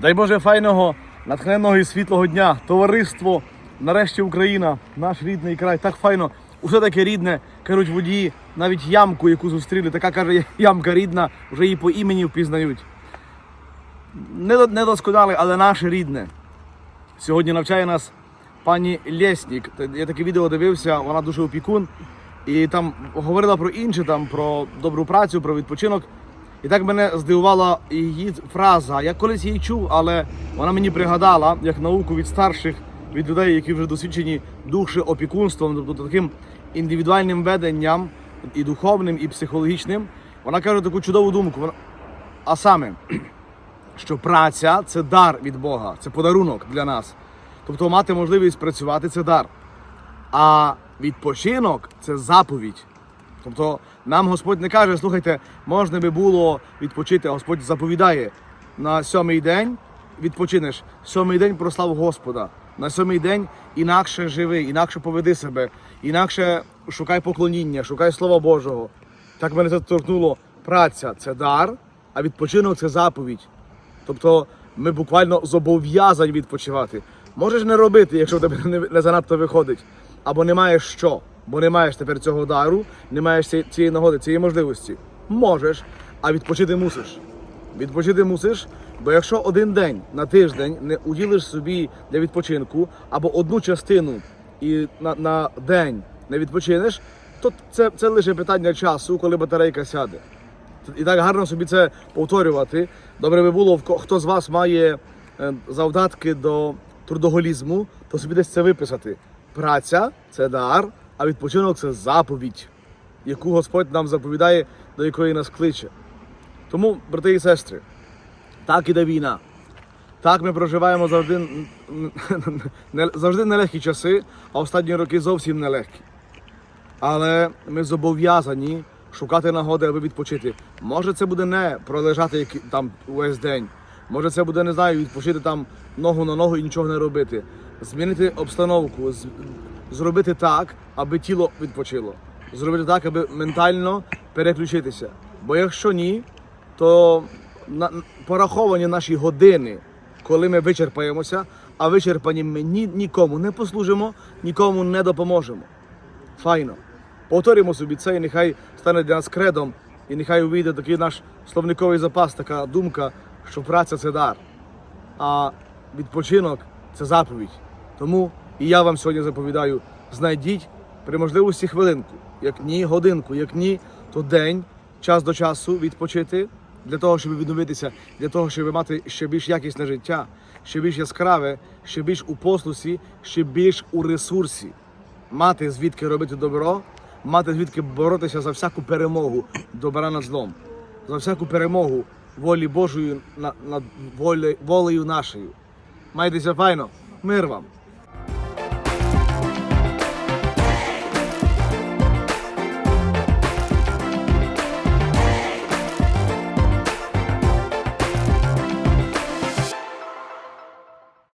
Дай Боже файного, натхненного і світлого дня. Товариство, нарешті Україна, наш рідний край. Так файно, усе таке рідне, кажуть водії, навіть ямку, яку зустріли, така каже, ямка рідна, вже її по імені впізнають. Не, не досконали, але наше рідне. Сьогодні навчає нас пані Лєснік. Я таке відео дивився, вона дуже опікун. І там говорила про інше, там про добру працю, про відпочинок. І так мене здивувала її фраза. Я колись її чув, але вона мені пригадала як науку від старших, від людей, які вже досвідчені духше опікунством, тобто таким індивідуальним веденням і духовним, і психологічним. Вона каже таку чудову думку. А саме, що праця це дар від Бога, це подарунок для нас. Тобто мати можливість працювати це дар. А відпочинок це заповідь. Тобто нам Господь не каже, слухайте, можна би було відпочити, Господь заповідає на сьомий день відпочинеш, сьомий день прослав Господа. На сьомий день інакше живи, інакше поведи себе, інакше шукай поклоніння, шукай Слова Божого. Так мене це торкнуло. Праця це дар, а відпочинок це заповідь. Тобто ми буквально зобов'язані відпочивати. Можеш не робити, якщо в тебе не, занадто виходить. Або не маєш що, бо не маєш тепер цього дару, не маєш цієї нагоди, цієї можливості. Можеш, а відпочити мусиш. Відпочити мусиш, бо якщо один день на тиждень не уділиш собі для відпочинку, або одну частину і на, на день не відпочинеш, то це, це лише питання часу, коли батарейка сяде. І так гарно собі це повторювати. Добре би було, хто з вас має е, завдатки до трудоголізму, то собі десь це виписати. Праця це дар, а відпочинок це заповідь, яку Господь нам заповідає, до якої нас кличе. Тому, брати і сестри, так іде війна. Так ми проживаємо завжди, завжди нелегкі часи, а останні роки зовсім нелегкі. Але ми зобов'язані шукати нагоди, аби відпочити. Може, це буде не пролежати там увесь день. Може, це буде, не знаю, відпочити там ногу на ногу і нічого не робити. Змінити обстановку, зробити так, аби тіло відпочило. Зробити так, аби ментально переключитися. Бо якщо ні, то на, пораховані наші години, коли ми вичерпаємося, а вичерпані ми ні, нікому не послужимо, нікому не допоможемо. Файно. Повторюємо собі це, і нехай стане для нас кредом, і нехай увійде такий наш словниковий запас, така думка, що праця це дар, а відпочинок це заповідь. Тому і я вам сьогодні заповідаю: знайдіть при можливості хвилинку, як ні, годинку, як ні, то день, час до часу відпочити для того, щоб відновитися, для того, щоб мати ще більш якісне життя, ще більш яскраве, ще більш у послусі, ще більш у ресурсі мати звідки робити добро, мати звідки боротися за всяку перемогу добра над злом, за всяку перемогу волі Божої над, волею нашою. Майтеся файно, мир вам!